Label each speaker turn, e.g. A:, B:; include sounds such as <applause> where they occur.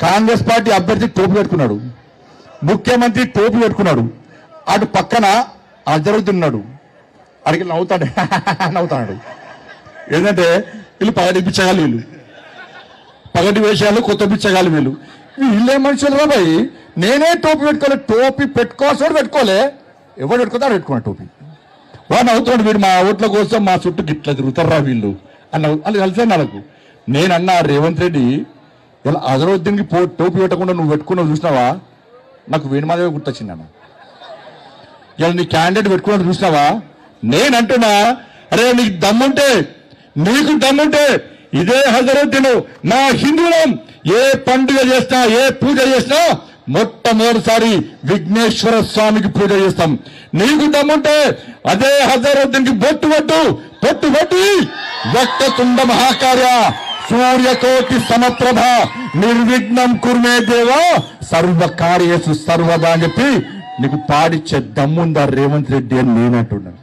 A: Congress party అభ్యర్థి టోపీ పెట్టుకున్నాడు ముఖ్యమంత్రి టోపీ పెట్టుకున్నాడు అటు పక్కన అజరుతున్నాడు అడిగి నవ్వుతాడు. <laughs> నవ్వుతాడు. ఏంటంటే వీళ్ళు పగటి పిచ్చగాలి వీళ్ళు. పగటి వేషాలు కొత్త పిచ్చగాలి వీళ్ళు. వీళ్ళే మనుషులు రా నేనే టోపీ పెట్టుకోలే టోపీ పెట్టుకోవాల్సి పెట్టుకోలే. ఎవడు పెట్టుకుంటాడు పెట్టుకున్నాడు టోపీ. వాడు నవ్వుతాడు వీడు మా ఓట్ల కోసం మా చుట్టూ గిట్ల తిరుగుతారా వీళ్ళు. అని వాళ్ళు కలిసే నాకు. నేనన్నా రేవంత్ రెడ్డి ఇలా అజరుద్దీన్కి పో టోపీ పెట్టకుండా నువ్వు పెట్టుకున్నావు చూసినావా? నాకు వేణు గుర్తొచ్చింది అన్న ఇలా నీ క్యాండిడేట్ పెట్టుకున్నాడు చూసినావా? నేనంటున్నా అరే నీకు దమ్ముంటే నీకు దమ్ముంటే ఇదే హజరద్దీన్ నా హిందువులం. ఏ పండుగ చేసినా ఏ పూజ చేసినా మొట్టమొదటిసారి విఘ్నేశ్వర స్వామికి పూజ చేస్తాం. నీకు దమ్ముంటే అదే హజరుద్దీన్కి బొట్టు పట్టు పొట్టు పట్టి వక్తతుండ మహాకార్య. సూర్యకోటి సమప్రభ నిర్విఘ్నం కుర్మే దేవ సర్వకార్యేసు సర్వదా అని చెప్పి నీకు పాడిచ్చే దమ్ముందా రేవంత్ రెడ్డి అని నేను అంటున్నాను